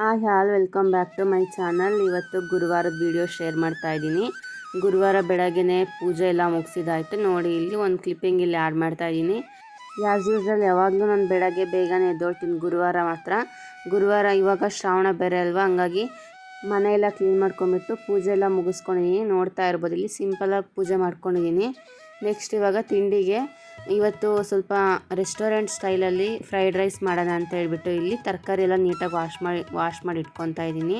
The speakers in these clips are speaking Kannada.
Hi all welcome back to my channel ಇವತ್ತು ಗುರುವಾರದ ವಿಡಿಯೋ ಶೇರ್ ಮಾಡ್ತಾ ಇದ್ದೀನಿ. ಗುರುವಾರ ಬೆಳಗ್ಗೆ ಪೂಜೆ ಎಲ್ಲ ಮುಗಿಸಿದಾಯಿತು. ನೋಡಿ, ಇಲ್ಲಿ ಒಂದು ಕ್ಲಿಪ್ಪಿಂಗ್ ಇಲ್ಲಿ ಆ್ಯಡ್ ಮಾಡ್ತಾ ಇದ್ದೀನಿ. ಆ್ಯಸ್ ಯೂಸ್ವಲ್ ಯಾವಾಗಲೂ ನಾನು ಬೆಳಗ್ಗೆ ಬೇಗನೆ ಎದ್ದೋಳ್ತೀನಿ ಗುರುವಾರ ಮಾತ್ರ. ಗುರುವಾರ ಇವಾಗ ಶ್ರಾವಣ ಬೇರೆ ಅಲ್ವಾ? ಹಂಗಾಗಿ ಮನೆಯೆಲ್ಲ ಕ್ಲೀನ್ ಮಾಡ್ಕೊಂಬಿಟ್ಟು ಪೂಜೆ ಎಲ್ಲ ಮುಗಿಸ್ಕೊಂಡಿದ್ದೀನಿ ನೋಡ್ತಾ ಇರ್ಬೋದು, ಇಲ್ಲಿ ಸಿಂಪಲಾಗಿ ಪೂಜೆ ಮಾಡ್ಕೊಂಡಿದ್ದೀನಿ ನೆಕ್ಸ್ಟ್ ಇವಾಗ ತಿಂಡಿಗೆ ಇವತ್ತು ಸ್ವಲ್ಪ ರೆಸ್ಟೋರೆಂಟ್ ಸ್ಟೈಲಲ್ಲಿ ಫ್ರೈಡ್ ರೈಸ್ ಮಾಡೋಣ ಅಂತ ಹೇಳ್ಬಿಟ್ಟು ಇಲ್ಲಿ ತರಕಾರಿ ಎಲ್ಲ ನೀಟಾಗಿ ವಾಶ್ ಮಾಡಿ ವಾಶ್ ಮಾಡಿ ಇಟ್ಕೊತಾ ಇದ್ದೀನಿ.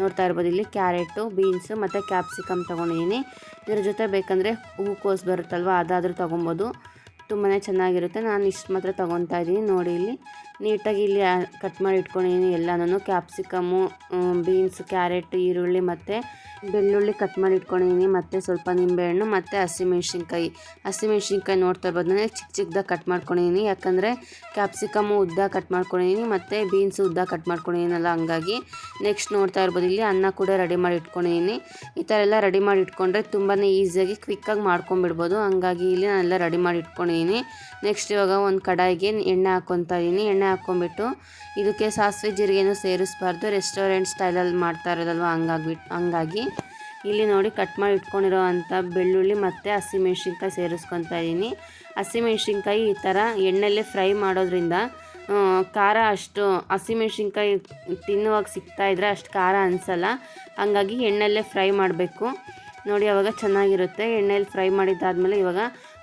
ನೋಡ್ತಾ ಇರ್ಬೋದು, ಇಲ್ಲಿ ಕ್ಯಾರೆಟು, ಬೀನ್ಸು ಮತ್ತು ಕ್ಯಾಪ್ಸಿಕಮ್ ತೊಗೊಂಡಿದ್ದೀನಿ. ಇದ್ರ ಜೊತೆ ಬೇಕಂದರೆ ಹೂಕೋಸು ಬರುತ್ತಲ್ವ, ಅದಾದರೂ ತೊಗೊಬೋದು. ತುಂಬಾ ಚೆನ್ನಾಗಿರುತ್ತೆ ನಾನು ಇಷ್ಟು ಮಾತ್ರ ತೊಗೊತಾ ಇದ್ದೀನಿ ನೋಡಿ ಇಲ್ಲಿ. ನೀಟಾಗಿ ಇಲ್ಲಿ ಕಟ್ ಮಾಡಿ ಇಟ್ಕೊಂಡಿದ್ದೀನಿ ಎಲ್ಲನೂ ಕ್ಯಾಪ್ಸಿಕಮ್ಮು ಬೀನ್ಸ್ ಕ್ಯಾರೆಟ್ ಈರುಳ್ಳಿ ಮತ್ತು ಬೆಳ್ಳುಳ್ಳಿ ಕಟ್ ಮಾಡಿ ಇಟ್ಕೊಂಡಿದ್ದೀನಿ ಮತ್ತು ಸ್ವಲ್ಪ ನಿಂಬೆಹಣ್ಣು, ಮತ್ತು ಹಸಿಮೆಣ್ಸಿನ್ಕಾಯಿ. ಹಸಿಮೆಣ್ಸಿನ್ಕಾಯಿ ನೋಡ್ತಾ ಇರ್ಬೋದು ನಾನು ಚಿಕ್ಕ ಚಿಕ್ಕದಾಗಿ ಕಟ್ ಮಾಡ್ಕೊಂಡಿದ್ದೀನಿ ಯಾಕಂದರೆ ಕ್ಯಾಪ್ಸಿಕಮ್ಮು ಉದ್ದ ಕಟ್ ಮಾಡ್ಕೊಂಡಿದ್ದೀನಿ ಮತ್ತು ಬೀನ್ಸ್ ಉದ್ದ ಕಟ್ ಮಾಡ್ಕೊಂಡಿದ್ದೀನಲ್ಲ ಹಂಗಾಗಿ ನೆಕ್ಸ್ಟ್ ನೋಡ್ತಾ ಇರ್ಬೋದು. ಇಲ್ಲಿ ಅನ್ನ ಕೂಡ ರೆಡಿ ಮಾಡಿ ಇಟ್ಕೊಂಡಿದ್ದೀನಿ ಈ ಥರ ಎಲ್ಲ ರೆಡಿ ಮಾಡಿ ಇಟ್ಕೊಂಡ್ರೆ ತುಂಬಾ ಈಸಿಯಾಗಿ ಕ್ವಿಕ್ಕಾಗಿ ಮಾಡ್ಕೊಂಬಿಡ್ಬೋದು ಹಂಗಾಗಿ ಇಲ್ಲಿ ನಾನೆಲ್ಲ ರೆಡಿ ಮಾಡಿ ಇಟ್ಕೊಂಡಿದ್ದೀನಿ ನೆಕ್ಸ್ಟ್ ಇವಾಗ ಒಂದು ಕಡಾಯಿಗೆ ಎಣ್ಣೆ ಹಾಕ್ಕೊತಾ ಇದ್ದೀನಿ ಎಣ್ಣೆ ಹಾಕ್ಕೊಂಬಿಟ್ಟು ಇದಕ್ಕೆ ಸಾಸಿವೆ ಜೀರಿಗೆನೂ ಸೇರಿಸ್ಬಾರ್ದು. ರೆಸ್ಟೋರೆಂಟ್ ಸ್ಟೈಲಲ್ಲಿ ಮಾಡ್ತಾ ಇರೋದಲ್ವ? ಹಂಗಾಗ್ಬಿಟ್ಟು ಹಂಗಾಗಿ ಇಲ್ಲಿ ನೋಡಿ ಕಟ್ ಮಾಡಿ ಇಟ್ಕೊಂಡಿರೋ ಅಂಥ ಬೆಳ್ಳುಳ್ಳಿ ಮತ್ತು ಹಸಿಮೆಣ್ಸಿನ್ಕಾಯಿ ಸೇರಿಸ್ಕೊತಾ ಇದ್ದೀನಿ. ಹಸಿಮೆಣ್ಸಿನ್ಕಾಯಿ ಈ ಥರ ಎಣ್ಣೆಲ್ಲೇ ಫ್ರೈ ಮಾಡೋದ್ರಿಂದ ಖಾರ ಅಷ್ಟು ಹಸಿಮೆಣ್ಸಿನ್ಕಾಯಿ ತಿನ್ನುವಾಗ ಸಿಗ್ತಾ ಇದ್ರೆ ಅಷ್ಟು ಖಾರ ಅನಿಸಲ್ಲ. ಹಂಗಾಗಿ ಎಣ್ಣೆಲ್ಲೇ ಫ್ರೈ ಮಾಡಬೇಕು. ನೋಡಿ ಅವಾಗ ಚೆನ್ನಾಗಿರುತ್ತೆ. ಎಣ್ಣೆಯಲ್ಲಿ ಫ್ರೈ ಮಾಡಿದ್ದಾದಮೇಲೆ ಇವಾಗ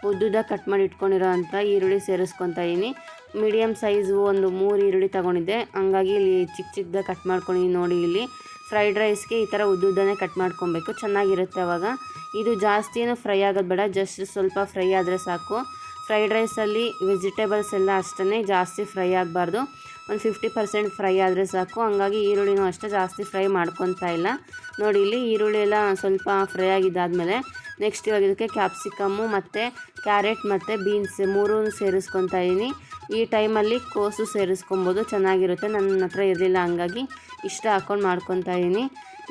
ಉದ್ದುದ ಕಟ್ ಮಾಡಿ ಇಟ್ಕೊಂಡಿರೋ ಅಂಥ ಈರುಳ್ಳಿ ಸೇರಿಸ್ಕೊತಾ ಇದ್ದೀನಿ. ಮೀಡಿಯಮ್ ಸೈಜು ಒಂದು ಮೂರು ಈರುಳ್ಳಿ ತೊಗೊಂಡಿದ್ದೆ. ಹಂಗಾಗಿ ಇಲ್ಲಿ ಚಿಕ್ಕ ಚಿಕ್ಕದಾಗಿ ಕಟ್ ಮಾಡ್ಕೊಂಡು ನೋಡಿ ಇಲ್ಲಿ ಫ್ರೈಡ್ ರೈಸ್ಗೆ ಈ ಥರ ಉದ್ದುದ್ದನೇ ಕಟ್ ಮಾಡ್ಕೊಬೇಕು. ಚೆನ್ನಾಗಿರುತ್ತೆ ಅವಾಗ. ಇದು ಜಾಸ್ತಿ ಏನು ಫ್ರೈ ಆಗೋದು ಬೇಡ. ಜಸ್ಟ್ ಸ್ವಲ್ಪ ಫ್ರೈ ಆದರೆ ಸಾಕು. ಫ್ರೈಡ್ ರೈಸಲ್ಲಿ ವೆಜಿಟೇಬಲ್ಸ್ ಎಲ್ಲ ಅಷ್ಟೇ ಜಾಸ್ತಿ ಫ್ರೈ ಆಗಬಾರ್ದು. ಒಂದು ಫಿಫ್ಟಿ ಪರ್ಸೆಂಟ್ ಫ್ರೈ ಆದರೆ ಸಾಕು. ಹಂಗಾಗಿ ಈರುಳ್ಳಿನೂ ಅಷ್ಟೇ ಜಾಸ್ತಿ ಫ್ರೈ ಮಾಡ್ಕೊತಾ ಇಲ್ಲ. ನೋಡಿ ಇಲ್ಲಿ ಈರುಳ್ಳಿ ಎಲ್ಲ ಸ್ವಲ್ಪ ಫ್ರೈ ಆಗಿದ್ದಾದಮೇಲೆ ನೆಕ್ಸ್ಟ್ ಇವಾಗ ಇದಕ್ಕೆ ಕ್ಯಾಪ್ಸಿಕಮ್ಮು ಮತ್ತು ಕ್ಯಾರೆಟ್ ಮತ್ತು ಬೀನ್ಸ್ ಮೂರೂ ಸೇರಿಸ್ಕೊತಾ ಇದ್ದೀನಿ ಈ ಟೈಮಲ್ಲಿ ಕೋಸು ಸೇರಿಸ್ಕೊಬೋದು, ಚೆನ್ನಾಗಿರುತ್ತೆ. ನನ್ನ ಹತ್ರ ಇರಲಿಲ್ಲ, ಹಂಗಾಗಿ ಇಷ್ಟ ಹಾಕ್ಕೊಂಡು ಮಾಡ್ಕೊತಾ ಇದ್ದೀನಿ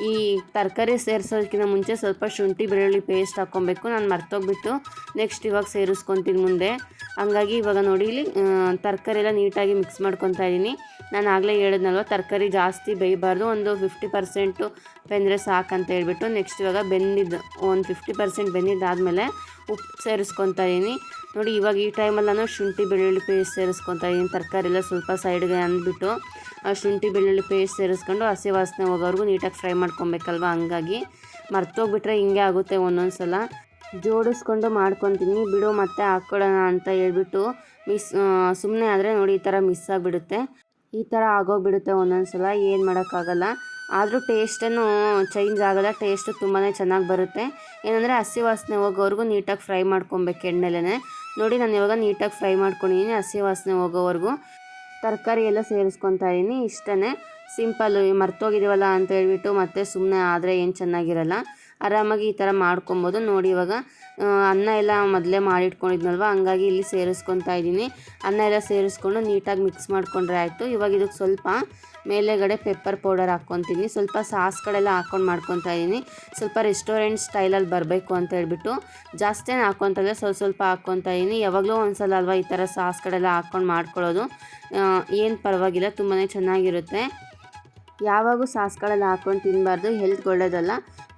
ಈ ತರಕಾರಿ ಸೇರಿಸೋದಕ್ಕಿಂತ ಮುಂಚೆ ಸ್ವಲ್ಪ ಶುಂಠಿ, ಬೆಳ್ಳುಳ್ಳಿ ಪೇಸ್ಟ್ ಹಾಕ್ಕೊಬೇಕು ನಾನು ಮರ್ತೋಗ್ಬಿಟ್ಟು ನೆಕ್ಸ್ಟ್ ಇವಾಗ ಸೇರಿಸ್ಕೊತೀನಿ ಮುಂದೆ. ಹಂಗಾಗಿ ಇವಾಗ ನೋಡಿ ಇಲ್ಲಿ ತರಕಾರಿ ಎಲ್ಲ ನೀಟಾಗಿ ಮಿಕ್ಸ್ ಮಾಡ್ಕೊತಾ ಇದ್ದೀನಿ ನಾನು ಆಗಲೇ ಹೇಳಿದ್ನಲ್ವ, ತರಕಾರಿ ಜಾಸ್ತಿ ಬೇಯಬಾರ್ದು. ಒಂದು ಫಿಫ್ಟಿ ಪರ್ಸೆಂಟು ಬೆಂದರೆ ಸಾಕಂತ ಹೇಳ್ಬಿಟ್ಟು ನೆಕ್ಸ್ಟ್ ಇವಾಗ ಬೆಂದಿದ್ದು, ಒಂದು ಫಿಫ್ಟಿ ಪರ್ಸೆಂಟ್ ಬೆಂದಿದ್ದಾದಮೇಲೆ ಉಪ್ಪು ಸೇರಿಸ್ಕೊತಾ ಇದ್ದೀನಿ ನೋಡಿ, ಇವಾಗ ಈ ಟೈಮಲ್ಲಿ ನಾನು ಶುಂಠಿ, ಬೆಳ್ಳುಳ್ಳಿ ಪೇಸ್ಟ್ ಸೇರಿಸ್ಕೊತಾ ಇದ್ದೀನಿ ತರಕಾರಿ ಎಲ್ಲ ಸ್ವಲ್ಪ ಸೈಡ್ಗೆ ಅಂದ್ಬಿಟ್ಟು, ಆ ಶುಂಠಿ, ಬೆಳ್ಳುಳ್ಳಿ ಪೇಸ್ಟ್ ಸೇರಿಸ್ಕೊಂಡು ಹಸಿ ವಾಸನೆ ಹೋಗೋವರೆಗೂ ನೀಟಾಗಿ ಫ್ರೈ ಮಾಡ್ಕೊಬೇಕಲ್ವ? ಹಂಗಾಗಿ ಮರ್ತೋಗ್ಬಿಟ್ರೆ ಹಿಂಗೆ ಆಗುತ್ತೆ ಒಂದೊಂದು ಸಲ ಜೋಡಿಸ್ಕೊಂಡು ಮಾಡ್ಕೊತೀನಿ. ಬಿಡು, ಮತ್ತೆ ಹಾಕ್ಕೊಳ್ಳೋಣ ಅಂತ ಹೇಳ್ಬಿಟ್ಟು ಮಿಸ್ ಸುಮ್ಮನೆ ಆದರೆ ನೋಡಿ, ಈ ಥರ ಮಿಸ್ ಆಗಿಬಿಡುತ್ತೆ. ಈ ಥರ ಆಗೋಗ್ಬಿಡುತ್ತೆ ಒಂದೊಂದು ಸಲ ಏನು ಮಾಡೋಕ್ಕಾಗಲ್ಲ. ಆದರೂ ಟೇಸ್ಟನ್ನು ಚೇಂಜ್ ಆಗೋಲ್ಲ. ಟೇಸ್ಟು ತುಂಬಾ ಚೆನ್ನಾಗಿ ಬರುತ್ತೆ. ಏನಂದರೆ ಹಸಿ ವಾಸನೆ ಹೋಗೋವರೆಗೂ ನೀಟಾಗಿ ಫ್ರೈ ಮಾಡ್ಕೊಬೇಕು ಎಣ್ಣೆಲೇ ನೋಡಿ, ನಾನು ಇವಾಗ ನೀಟಾಗಿ ಫ್ರೈ ಮಾಡ್ಕೊಂಡಿದ್ದೀನಿ ಹಸಿ ವಾಸನೆ ಹೋಗೋವರೆಗೂ. ತರಕಾರಿ ಎಲ್ಲ ಸೇರಿಸ್ಕೊತಾ ಇದ್ದೀನಿ ಇಷ್ಟೇ ಸಿಂಪಲ್ಲು ಮರ್ತೋಗಿದ್ದೀವಲ್ಲ ಅಂತ ಹೇಳ್ಬಿಟ್ಟು ಮತ್ತೆ ಸುಮ್ಮನೆ ಆದರೆ ಏನು ಚೆನ್ನಾಗಿರಲ್ಲ. ಆರಾಮಾಗಿ ಈ ಥರ ಮಾಡ್ಕೊಬೋದು. ನೋಡಿ ಇವಾಗ ಅನ್ನ ಎಲ್ಲ ಮೊದಲೇ ಮಾಡಿಟ್ಕೊಂಡಿದ್ನಲ್ವ? ಹಂಗಾಗಿ ಇಲ್ಲಿ ಸೇರಿಸ್ಕೊತಾ ಇದ್ದೀನಿ. ಅನ್ನ ಎಲ್ಲ ಸೇರಿಸ್ಕೊಂಡು ನೀಟಾಗಿ ಮಿಕ್ಸ್ ಮಾಡಿಕೊಂಡ್ರೆ ಆಯಿತು. ಇವಾಗ ಇದಕ್ಕೆ ಸ್ವಲ್ಪ ಮೇಲೆಗಡೆ ಪೆಪ್ಪರ್ ಪೌಡರ್ ಹಾಕ್ಕೊತೀನಿ ಸ್ವಲ್ಪ ಸಾಸ್ಗಳೆಲ್ಲ ಹಾಕ್ಕೊಂಡು ಮಾಡ್ಕೊತಾ ಇದ್ದೀನಿ. ಸ್ವಲ್ಪ ರೆಸ್ಟೋರೆಂಟ್ ಸ್ಟೈಲಲ್ಲಿ ಬರಬೇಕು ಅಂತ ಹೇಳ್ಬಿಟ್ಟು. ಜಾಸ್ತಿ ಹಾಕ್ಕೊತಾ ಸ್ವಲ್ಪ ಸ್ವಲ್ಪ ಹಾಕ್ಕೊತಾ ಇದ್ದೀನಿ. ಯಾವಾಗಲೂ ಒಂದ್ಸಲ ಅಲ್ವಾ ಈ ಥರ ಸಾಸ್ಗಳೆಲ್ಲ ಹಾಕ್ಕೊಂಡು ಮಾಡ್ಕೊಳ್ಳೋದು? ಏನು ಪರವಾಗಿಲ್ಲ. ತುಂಬಾ ಚೆನ್ನಾಗಿರುತ್ತೆ. ಯಾವಾಗೂ ಸಾಸ್ಗಳೆಲ್ಲ ಹಾಕ್ಕೊಂಡು ತಿನ್ನಬಾರ್ದು ಹೆಲ್ತ್ಗೆ ಒಳ್ಳೇದಲ್ಲ.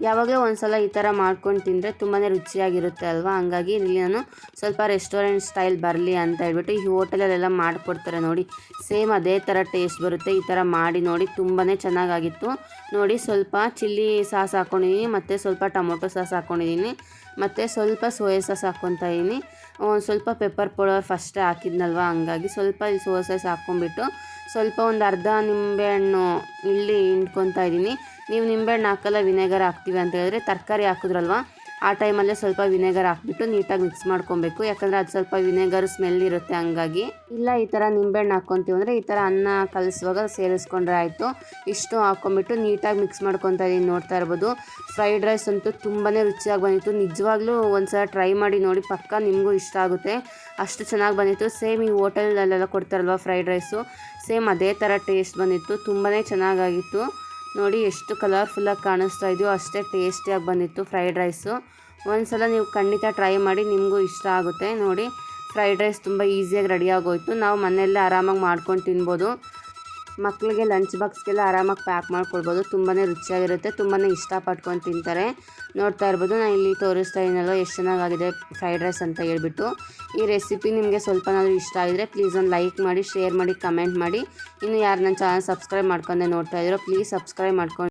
ಯಾವಾಗಲೂ ಒಂದು ಸಲ ಈ ಥರ ಮಾಡ್ಕೊಂಡು ತಿಂದರೆ ತುಂಬಾ ರುಚಿಯಾಗಿರುತ್ತೆ ಅಲ್ವಾ? ಹಂಗಾಗಿ ಇಲ್ಲಿ ನಾನು ಸ್ವಲ್ಪ ರೆಸ್ಟೋರೆಂಟ್ ಸ್ಟೈಲ್ ಬರಲಿ ಅಂತ ಹೇಳ್ಬಿಟ್ಟು ಈ ಹೋಟೆಲಲ್ಲೆಲ್ಲ ಮಾಡಿಕೊಡ್ತಾರೆ ನೋಡಿ. ಸೇಮ್ ಅದೇ ಥರ ಟೇಸ್ಟ್ ಬರುತ್ತೆ. ಈ ಥರ ಮಾಡಿ ನೋಡಿ ತುಂಬಾ ಚೆನ್ನಾಗಾಗಿತ್ತು. ನೋಡಿ ಸ್ವಲ್ಪ ಚಿಲ್ಲಿ ಸಾಸ್ ಹಾಕ್ಕೊಂಡಿದ್ದೀನಿ ಮತ್ತು ಸ್ವಲ್ಪ ಟೊಮೊಟೊ ಸಾಸ್ ಹಾಕ್ಕೊಂಡಿದ್ದೀನಿ ಮತ್ತು ಸ್ವಲ್ಪ ಸೋಯಾ ಸಾಸ್ ಹಾಕ್ಕೊತಾ ಇದ್ದೀನಿ ಒಂದು ಸ್ವಲ್ಪ ಪೆಪ್ಪರ್ ಪೌಡರ್ ಫಸ್ಟೇ ಹಾಕಿದ್ನಲ್ವ? ಹಂಗಾಗಿ ಸ್ವಲ್ಪ ಸೋಯಾ ಸಾಸ್ ಹಾಕ್ಕೊಂಬಿಟ್ಟು ಸ್ವಲ್ಪ ಒಂದು ಅರ್ಧ ನಿಂಬೆಹಣ್ಣು ಇಲ್ಲಿ ಹಿಂಡ್ಕೊತಾ ಇದ್ದೀನಿ ನೀವು ನಿಂಬೆಹಣ್ಣು ಹಾಕಲ್ಲ, ವಿನೆಗರ್ ಹಾಕ್ತೀವಿ ಅಂತ ಹೇಳಿದ್ರೆ ತರಕಾರಿ ಹಾಕಿದ್ರಲ್ವ? ಆ ಟೈಮಲ್ಲೇ ಸ್ವಲ್ಪ ವಿನೆಗರ್ ಹಾಕ್ಬಿಟ್ಟು ನೀಟಾಗಿ ಮಿಕ್ಸ್ ಮಾಡ್ಕೊಬೇಕು. ಯಾಕಂದರೆ ಅದು ಸ್ವಲ್ಪ ವಿನೆಗರ್ ಸ್ಮೆಲ್ ಇರುತ್ತೆ ಹಂಗಾಗಿ. ಇಲ್ಲ, ಈ ಥರ ನಿಂಬೆಹಣ್ಣು ಹಾಕ್ಕೊತೀವಿ ಅಂದರೆ ಈ ಥರ ಅನ್ನ ಕಲಿಸುವಾಗ ಸೇರಿಸ್ಕೊಂಡ್ರೆ ಆಯಿತು. ಇಷ್ಟು ಹಾಕ್ಕೊಂಬಿಟ್ಟು ನೀಟಾಗಿ ಮಿಕ್ಸ್ ಮಾಡ್ಕೊತಾ ಇದ್ದೀನಿ ನೋಡ್ತಾ ಇರ್ಬೋದು. ಫ್ರೈಡ್ ರೈಸ್ ಅಂತೂ ತುಂಬಾ ರುಚಿಯಾಗಿ ಬಂದಿತ್ತು. ನಿಜವಾಗ್ಲೂ ಒಂದು ಸಲ ಟ್ರೈ ಮಾಡಿ ನೋಡಿ ಪಕ್ಕ ನಿಮಗೂ ಇಷ್ಟ ಆಗುತ್ತೆ. ಅಷ್ಟು ಚೆನ್ನಾಗಿ ಬಂದಿತ್ತು. ಸೇಮ್ ಈ ಹೋಟೆಲಲ್ಲೆಲ್ಲ ಕೊಡ್ತಾರಲ್ವ ಫ್ರೈಡ್ ರೈಸು? ಸೇಮ್ ಅದೇ ಥರ ಟೇಸ್ಟ್ ಬಂದಿತ್ತು. ತುಂಬಾ ಚೆನ್ನಾಗಾಗಿತ್ತು. ನೋಡಿ ಎಷ್ಟು ಕಲರ್ಫುಲ್ಲಾಗಿ ಕಾಣಿಸ್ತಾ ಇದೆಯೋ ಅಷ್ಟೇ ಟೇಸ್ಟಿಯಾಗಿ ಬಂದಿತ್ತು ಫ್ರೈಡ್ ರೈಸು ಒಂದು ಸಲ ನೀವು ಖಂಡಿತ ಟ್ರೈ ಮಾಡಿ ನಿಮಗೂ ಇಷ್ಟ ಆಗುತ್ತೆ. ನೋಡಿ ಫ್ರೈಡ್ ರೈಸ್ ತುಂಬ ಈಸಿಯಾಗಿ ರೆಡಿ ಆಗೋಯ್ತು. ನಾವು ಮನೆಯಲ್ಲೇ ಆರಾಮಾಗಿ ಮಾಡ್ಕೊಂಡು ತಿನ್ಬೋದು. ಮಕ್ಕಳಿಗೆ ಲಂಚ್ ಬಾಕ್ಸ್ಗೆಲ್ಲ ಆರಾಮಾಗಿ ಪ್ಯಾಕ್ ಮಾಡ್ಕೊಳ್ಬೋದು. ತುಂಬಾ ರುಚಿಯಾಗಿರುತ್ತೆ ತುಂಬಾ ಇಷ್ಟಪಟ್ಕೊಂಡು ತಿಂತಾರೆ. ನೋಡ್ತಾ ಇರ್ಬೋದು ನಾನು ಇಲ್ಲಿ ತೋರಿಸ್ತಾ ಇದ್ದೀನಲ್ಲ ಎಷ್ಟು ಚೆನ್ನಾಗಾಗಿದೆ ಫ್ರೈಡ್ ರೈಸ್ ಅಂತ ಹೇಳ್ಬಿಟ್ಟು. ಈ ರೆಸಿಪಿ ನಿಮಗೆ ಸ್ವಲ್ಪನಾದರೂ ಇಷ್ಟ ಆಗಿದ್ರೆ ಪ್ಲೀಸ್ ಒಂದು ಲೈಕ್ ಮಾಡಿ ಶೇರ್ ಮಾಡಿ ಕಮೆಂಟ್ ಮಾಡಿ. ಇನ್ನು ಯಾರು ನನ್ನ ಚಾನಲ್ ಸಬ್ಸ್ಕ್ರೈಬ್ ಮಾಡ್ಕೊಂಡೆ ನೋಡ್ತಾ ಇದ್ದೀರೋ ಪ್ಲೀಸ್ ಸಬ್ಸ್ಕ್ರೈಬ್ ಮಾಡ್ಕೊಂಡು